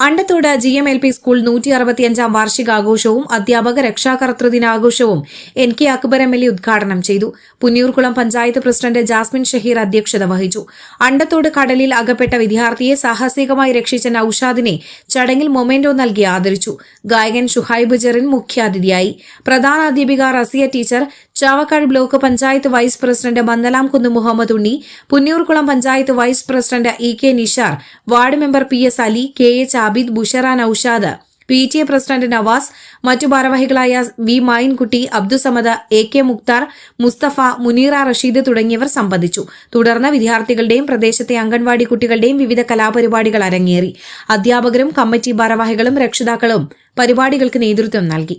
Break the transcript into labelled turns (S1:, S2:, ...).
S1: Andathode G M L P school നൂറ്റി അറുപത്തിയഞ്ചാം വാർഷികാഘോഷവും അധ്യാപക രക്ഷാകർത്തൃ ദിനാഘോഷവും N K Akbar M L A ഉദ്ഘാടനം ചെയ്തു. പുന്നൂർകുളം പഞ്ചായത്ത് പ്രസിഡന്റ് ജാസ്മിൻ ഷഹീർ അധ്യക്ഷത വഹിച്ചു. അണ്ടത്തോട് കടലിൽ അകപ്പെട്ട വിദ്യാർത്ഥിയെ സാഹസികമായി രക്ഷിച്ച നൌഷാദിനെ ചടങ്ങിൽ മൊമെന്റോ നൽകി ആദരിച്ചു. ഗായകൻ ഷുഹൈബ് ജെറിൻ മുഖ്യാതിഥിയായി. പ്രധാന അധ്യാപിക Rasiya teacher Chavakkad block panchayat vice president Mandalamkunnu Muhammad Unni Punnayurkulam panchayat vice president E K Nishar ward member P S Ali K H Abid Bushara Naushad P T A president Navas മറ്റു ഭാരവാഹികളായ V Mayinkutty Abdussamad A K Mukthar Musthafa Muneera Rasheed തുടങ്ങിയവർ സംബന്ധിച്ചു. തുടർന്ന് വിദ്യാർത്ഥികളുടെയും പ്രദേശത്തെ അംഗൻവാടി കുട്ടികളുടെയും വിവിധ കലാപരിപാടികൾ അരങ്ങേറി. അധ്യാപകരും കമ്മിറ്റി ഭാരവാഹികളും രക്ഷിതാക്കളും പരിപാടികൾക്ക് നേതൃത്വം നൽകി.